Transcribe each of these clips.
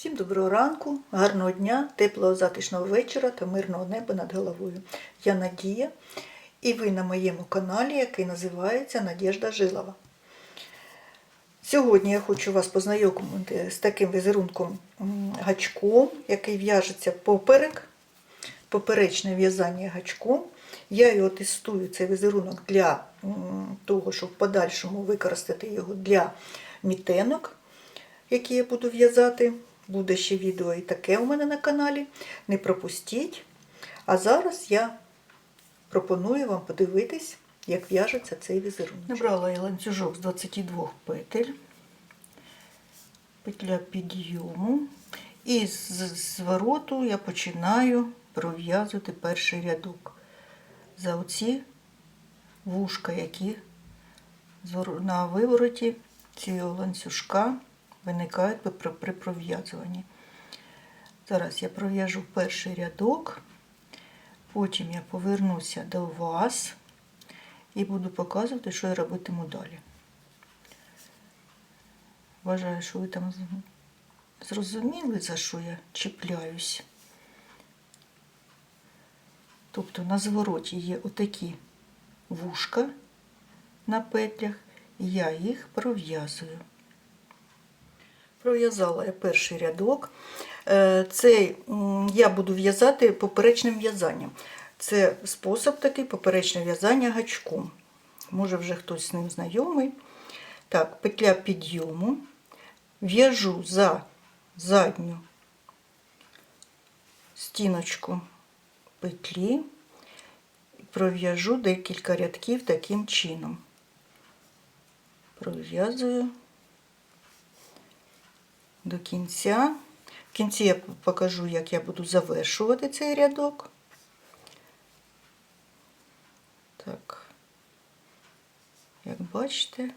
Всім доброго ранку, гарного дня, теплого затишного вечора та мирного неба над головою. Я Надія, і ви на моєму каналі, який називається Надєжда Жилова. Сьогодні я хочу вас познайомити з таким візерунком гачком, який в'яжеться поперек, поперечне в'язання гачком. Я його тестую, цей візерунок для того, щоб в подальшому використати його для мітенок, які я буду в'язати. Буде ще відео і таке у мене на каналі. Не пропустіть. А зараз я пропоную вам подивитись, як в'яжеться цей візерунок. Набрала я ланцюжок з 22 петель, петля підйому. І з звороту я починаю пров'язувати перший рядок. За оці вушка, які на вивороті цього ланцюжка виникають при, пров'язуванні. Зараз я пров'яжу перший рядок, потім я повернуся до вас і буду показувати, що я робитиму далі. Вважаю, що ви там зрозуміли, за що я чіпляюсь. Тобто на звороті є отакі вушка на петлях, і я їх пров'язую. Пров'язала я перший рядок. Е, Цей я буду в'язати поперечним в'язанням. Це спосіб такий поперечне в'язання гачком. Може, вже хтось з ним знайомий. Так, петля підйому. В'яжу за задню стіночку петлі, пров'яжу декілька рядків таким чином. Пров'язую до кінця. В кінці я покажу, як я буду завершувати цей рядок. Так, як бачите,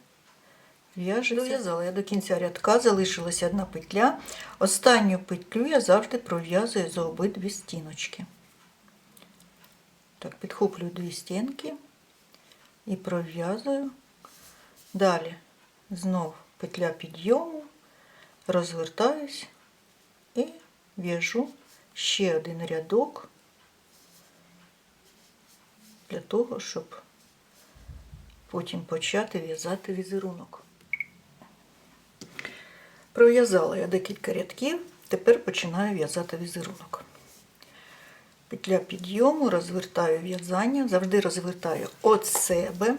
в'яжеться. Дов'язала я до кінця рядка, залишилася одна петля. Останню петлю я завжди пров'язую за обидві стіночки. Так, підхоплюю дві стінки і пров'язую. Далі знов петля підйому розвертаюсь і в'яжу ще один рядок для того, щоб потім почати в'язати візерунок. Пров'язала я декілька рядків, тепер починаю в'язати візерунок. Петля підйому, розвертаю в'язання, завжди розвертаю від себе,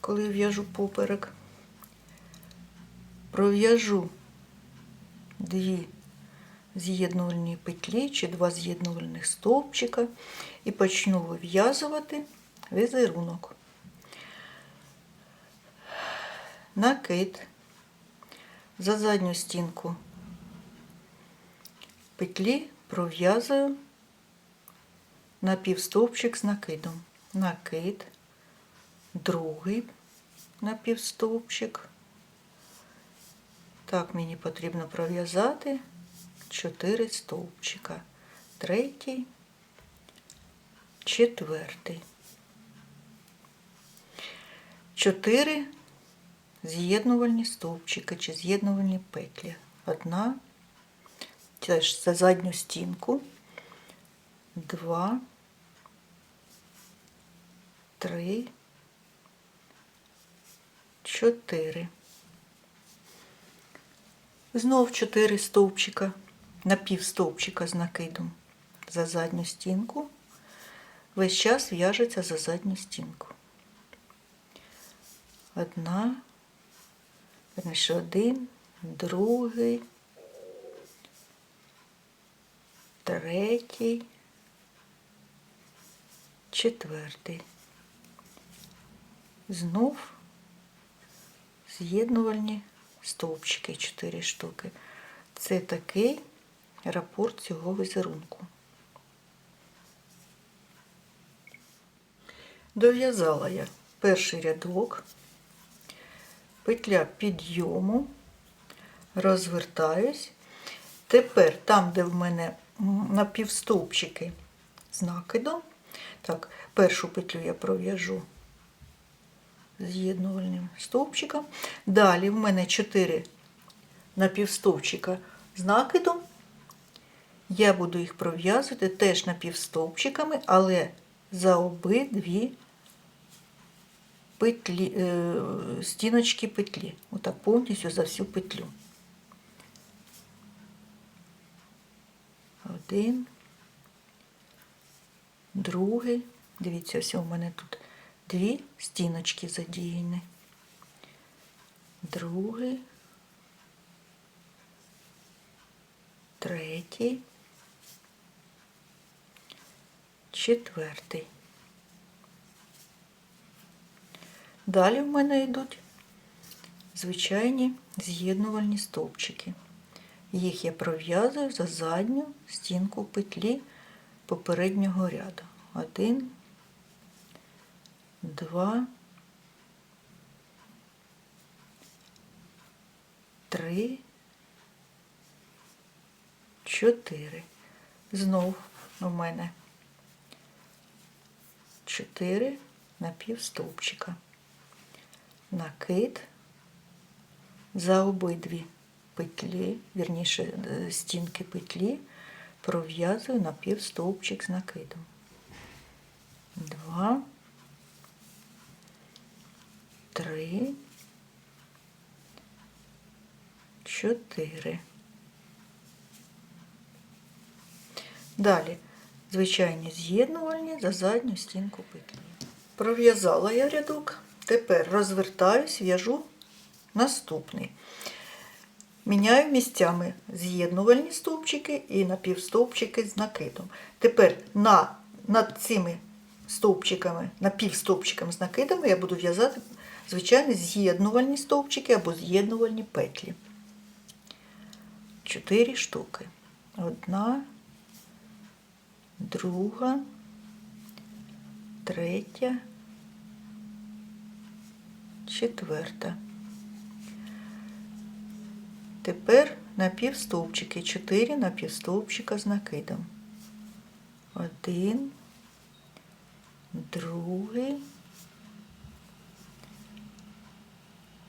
коли в'яжу поперек. Пров'яжу дві з'єднувальні петлі чи два з'єднувальних стовпчика і почну вив'язувати візерунок. Накид за задню стінку петлі пров'язую напівстовпчик з накидом. Накид, другий напівстовпчик. Так, мені потрібно пров'язати 4 стовпчика. Третій, четвертий. Чотири з'єднувальні стовпчики чи з'єднувальні петлі. Одна, теж за задню стінку, два, три, чотири. Знов 4 стовпчика, напів стовпчика з накидом за задню стінку. Весь час в'яжеться за задню стінку. Одна, верніше один, другий, третій, четвертий. Знов з'єднувальні стовпчики 4 штуки. Це такий рапорт цього візерунку. Дов'язала я перший рядок, петля підйому, розвертаюсь. Тепер там, де в мене напівстовпчики з накидом, так, першу петлю я пров'яжу з'єднувальним стовпчиком. Далі в мене 4 напівстовпчика з накидом. Я буду їх пров'язувати теж напівстовпчиками, але за обидві петлі, е, стіночки петлі. Отак повністю за всю петлю. Один, другий. Дивіться, ось у мене тут дві стіночки задіяні. Другий, третій, четвертий. Далі в мене йдуть звичайні з'єднувальні стовпчики. Їх я пров'язую за задню стінку петлі попереднього ряду. Один, два, три, чотири. Знов у мене чотири напівстовпчика. Накид за обидві петлі, вірніше е, стінки петлі, пров'язую напівстовпчик з накидом. Два, три, чотири. Далі звичайні з'єднувальні за задню стінку петлі. Пров'язала я рядок, тепер розвертаюсь, в'яжу наступний. Міняю місцями з'єднувальні стовпчики і напівстовпчики з накидом. Тепер на, над цими стовпчиками, напівстовпчиками з накидами я буду в'язати звичайні з'єднувальні стовпчики або з'єднувальні петлі. Чотири штуки. Одна, друга, третя, четверта. Тепер напівстовпчики, 4 напівстовпчика з накидом. Один, другий,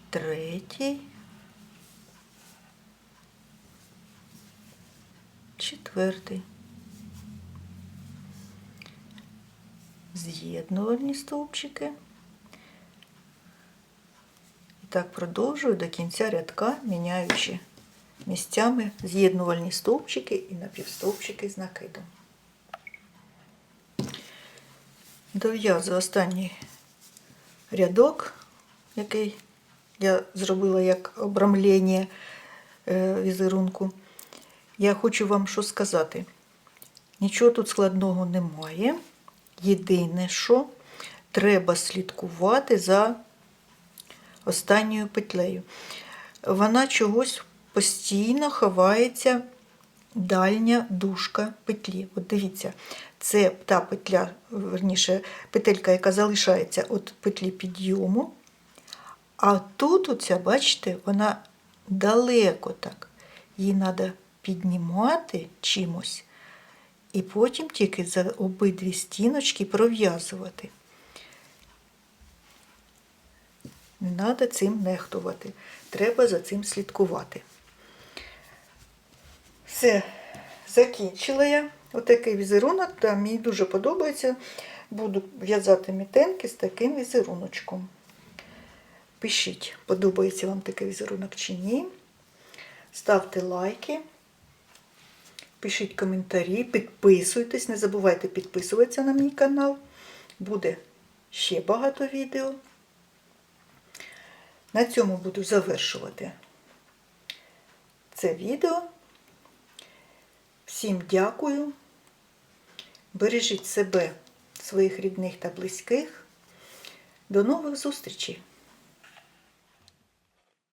третій, четвертий. З'єднувальні стовпчики. І так продовжую до кінця рядка, міняючи місцями з'єднувальні стовпчики і напівстовпчики з накидом. Дов'язую останній рядок, який я зробила як обрамлення е, візерунку. Я хочу вам що сказати. Нічого тут складного немає. Єдине, що треба слідкувати за останньою петлею. Вона чогось постійно ховається дальня дужка петлі. От дивіться, це та петля, верніше, петелька, яка залишається від петлі підйому. А тут, оця, бачите, вона далеко так. Її треба піднімати чимось. І потім тільки за обидві стіночки пров'язувати. Не треба цим нехтувати. Треба за цим слідкувати. Все, закінчила я. Отакий візерунок, да, мені дуже подобається. Буду в'язати мітенки з таким візеруночком. Пишіть, подобається вам такий візерунок чи ні. Ставте лайки. Пишіть коментарі, підписуйтесь, не забувайте підписуватися на мій канал. Буде ще багато відео. На цьому буду завершувати це відео. Всім дякую. Бережіть себе, своїх рідних та близьких. До нових зустрічей!